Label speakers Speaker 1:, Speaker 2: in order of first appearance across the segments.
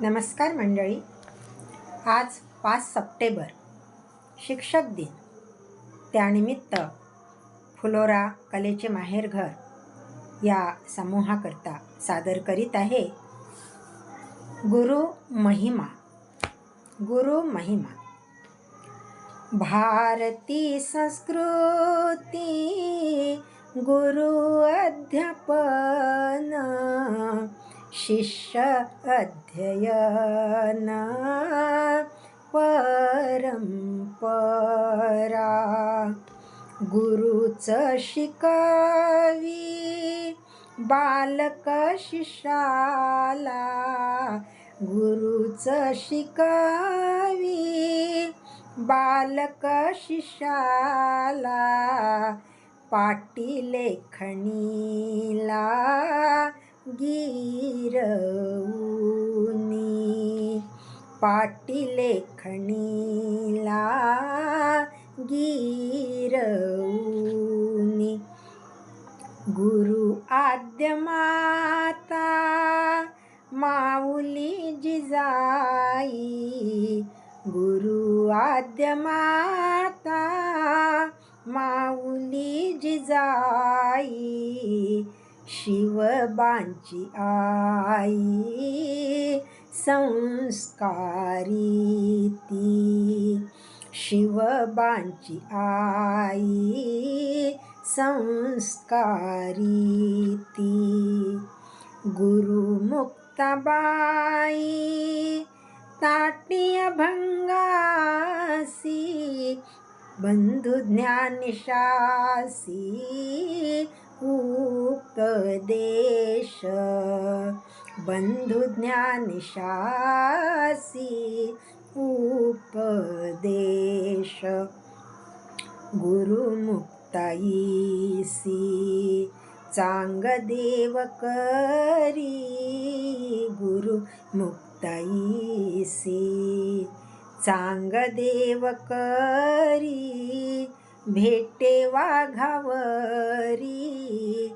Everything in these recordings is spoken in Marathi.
Speaker 1: नमस्कार मंडळी. आज पाच सप्टेंबर शिक्षक दिन. त्यानिमित्त फुलोरा कलेचे माहेरघर या समूहाकरता सादर करीत आहे गुरु महिमा. गुरु महिमा. भारती संस्कृती गुरु अध्यापन शिष्य अध्ययन परंपरा गुरुच शिकावी बालक शिष्याला। गुरुच शिकावी बालक शिष्याला। पाटी लेखणीला गिरवूनी पाटी लेखणीला गिरवूनी गुरु आद्य माता माऊली जिजाई गुरु आद्य माता माऊली जिजाई शिवबांची आई संस्कारी ती. शिवबांची आई संस्कारी ती. गुरुमुक्ताबाई ताटी अभंगासी ज्ञानशासी उपदेश बंधू उपदेश. गुरुमुक्ताईसी चांग देव करी. गुरु मुक्ताईसी चांग देव करी. भेटे वाघावरी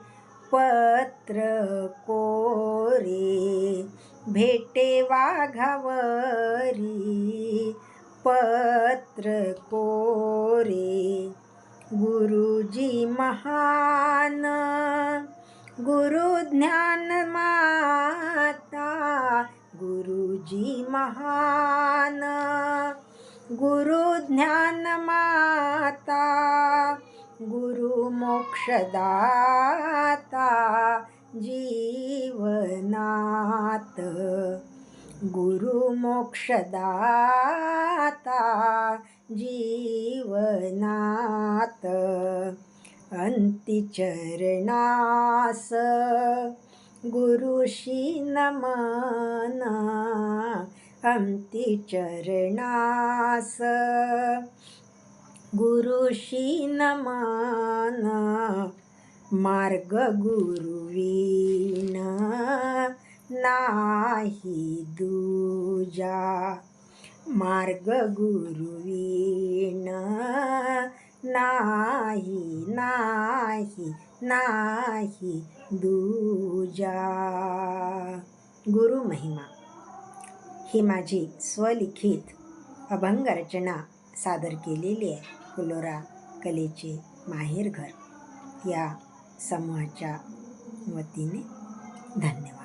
Speaker 1: पत्र कोरे. भेटे वाघावरी पत्र कोरे. गुरुजी महान गुरु ज्ञान माता गुरुजी महान. गुरु ज्ञान माता गुरु मोक्षदाता जीवनात गुरु मोक्षदाता जीवनात अंतिचरणास गुरुशी नमना। अंतिचरणास गुरुशी नमन मार्ग गुरुवीण नाही दूजा. मार्ग गुरुवीण नाही नाही नाही दूजा. गुरु महिमा. ही माझी स्वलिखित अभंगरचना सादर केलेली आहे. फुलोरा कलेचे माहेरघर. या समूहाच्या वतीने धन्यवाद.